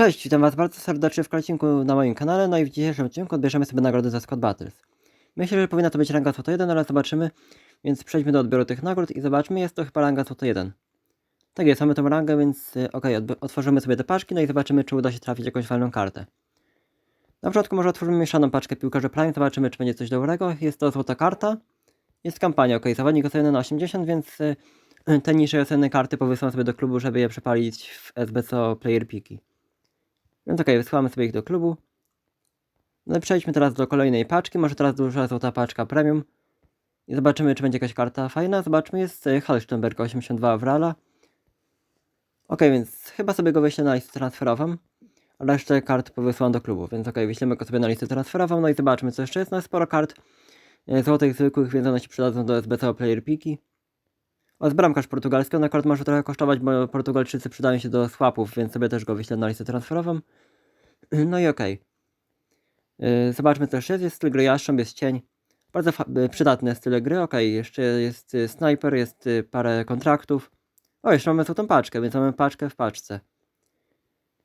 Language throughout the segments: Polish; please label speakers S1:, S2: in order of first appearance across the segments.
S1: Cześć, witam Was bardzo serdecznie w odcinku na moim kanale, no i w dzisiejszym odcinku odbierzemy sobie nagrody za Squad Battles. Myślę, że powinna to być ranga Złoto 1, ale zobaczymy, więc przejdźmy do odbioru tych nagród i zobaczmy, jest to chyba ranga Złoto 1. Tak jest, mamy tą rangę, więc y, odb- otworzymy sobie te paczki, no i zobaczymy, czy uda się trafić jakąś fajną kartę. Na początku może otworzymy mieszaną paczkę piłkarzy Prime, zobaczymy, czy będzie coś dobrego. Jest to złota karta. Jest kampania, ok, zawodnik oceniony na 80, więc y, te niższe oceny karty powysyłam sobie do klubu, żeby je przepalić w SBCO Player Piki. Więc okej, wysyłamy sobie ich do klubu. No i przejdźmy teraz do kolejnej paczki, może teraz duża złota paczka premium. I zobaczymy, czy będzie jakaś karta fajna. Zobaczmy, jest y, Hallstenberg 82 Wrala. Okej, więc chyba sobie go wyślę na listę transferową. Resztę kart powysyłam do klubu, więc okej, wyślemy go sobie na listę transferową. No i zobaczmy, co jeszcze jest. No sporo kart y, złotych zwykłych, więc one się przydadzą do SBC Player Piki. O, z bramkarz portugalski, on akurat może trochę kosztować, bo Portugalczycy przydają się do swapów, więc sobie też go wyślę na listę transferową. No i okej. Yy, Zobaczmy co jeszcze jest. Jest styl gry Jaszcząb, jest cień. Bardzo y, przydatny styl gry. Okej, jeszcze jest y, snajper, jest y, parę kontraktów. O, jeszcze mamy tą paczkę, więc mamy paczkę w paczce.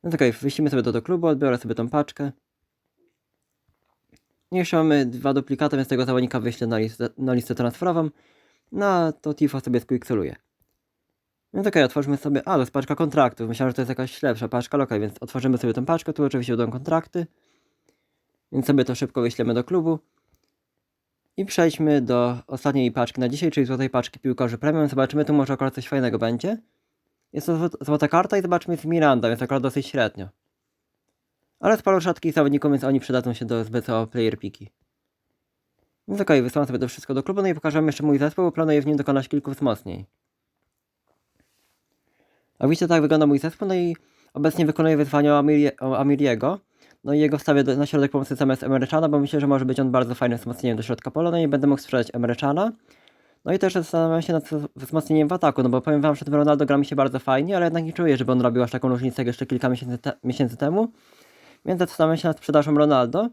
S1: No okej, wyślimy sobie to do klubu, odbiorę sobie tą paczkę. I jeszcze mamy dwa duplikaty, więc tego zawodnika wyślę na listę, na listę transferową. No, to Tifo sobie squixeluje. Więc okej, otworzymy sobie. A, to jest paczka kontraktów. Myślałem, że to jest jakaś lepsza paczka, okej, więc otworzymy sobie tę paczkę. Tu oczywiście będą kontrakty. Więc sobie to szybko wyślemy do klubu. I przejdźmy do ostatniej paczki na dzisiaj, czyli złotej paczki piłkarzy premium. Zobaczymy, tu może akurat coś fajnego będzie. Jest to złot- złota karta i zobaczmy, jest Miranda, więc akurat dosyć średnio. Ale sporo rzadkich zawodników, więc oni przydadzą się do SBCO Player Piki. Więc okej, wysyłam sobie to wszystko do klubu, no i pokażę jeszcze mój zespół, planuję w nim dokonać kilku wzmocnień. A widzicie, tak wygląda mój zespół, no i obecnie wykonuję o Amiriego. No i jego wstawię do, na środek pomocy zamiast Emeryczana, bo myślę, że może być on bardzo fajnym wzmocnieniem do środka pola, no i będę mógł sprzedać Emeryczana. No i też zastanawiam się nad wzmocnieniem w ataku, no bo powiem wam, że ten Ronaldo gra mi się bardzo fajnie, ale jednak nie czuję, żeby on robił aż taką różnicę jeszcze kilka miesięcy, te, miesięcy temu. Więc zastanawiam się nad sprzedażą Ronaldo.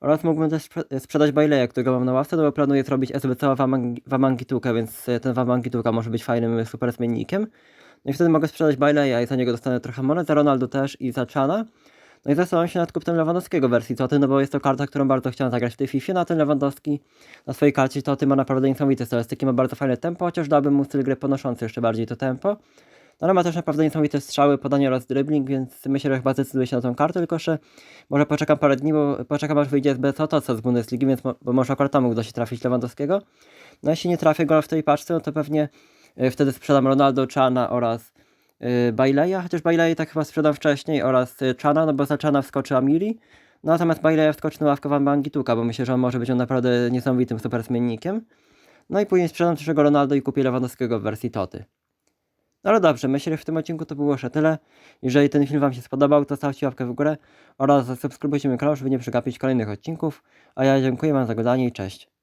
S1: Oraz mógłbym też sprze- sprzedać Baileya, którego mam na ławce, no bo planuję zrobić SBC Wamangi- Wamangitukę, więc e, ten Wamangituka może być fajnym super zmiennikiem. No i wtedy mogę sprzedać Baileya i za niego dostanę trochę monet, za Ronaldo też i za Chana. No i zastanawiam się nad kupnem Lewandowskiego wersji Toty, no bo jest to karta, którą bardzo chciałem zagrać w tej FIFA, na ten Lewandowski na swojej karcie Toty ma naprawdę niesamowite statystyki, ma bardzo fajne tempo, chociaż dałbym mu styl gry ponoszący jeszcze bardziej to tempo. No ale ma też naprawdę niesamowite strzały, podanie oraz dribbling, więc myślę, że chyba zdecyduję się na tą kartę, tylko że może poczekam parę dni, bo poczekam aż wyjdzie to, co z Bundesligi, więc mo, bo może akurat tam uda się trafić Lewandowskiego. No jeśli nie trafię go w tej paczce, no to pewnie y, wtedy sprzedam Ronaldo, Chana oraz y, Baileya, chociaż Baileya tak chyba sprzedam wcześniej oraz y, Chana, no bo za Chana wskoczy Amiri. No natomiast Baileya wskoczy na ławkę Van Bangituka, bo myślę, że on może być on naprawdę niesamowitym super zmiennikiem. No i później sprzedam przyszłego Ronaldo i kupię Lewandowskiego w wersji Toty. No ale dobrze, myślę, że w tym odcinku to było już tyle. Jeżeli ten film Wam się spodobał, to stawcie łapkę w górę oraz zasubskrybujcie mój kanał, żeby nie przegapić kolejnych odcinków. A ja dziękuję Wam za oglądanie i cześć.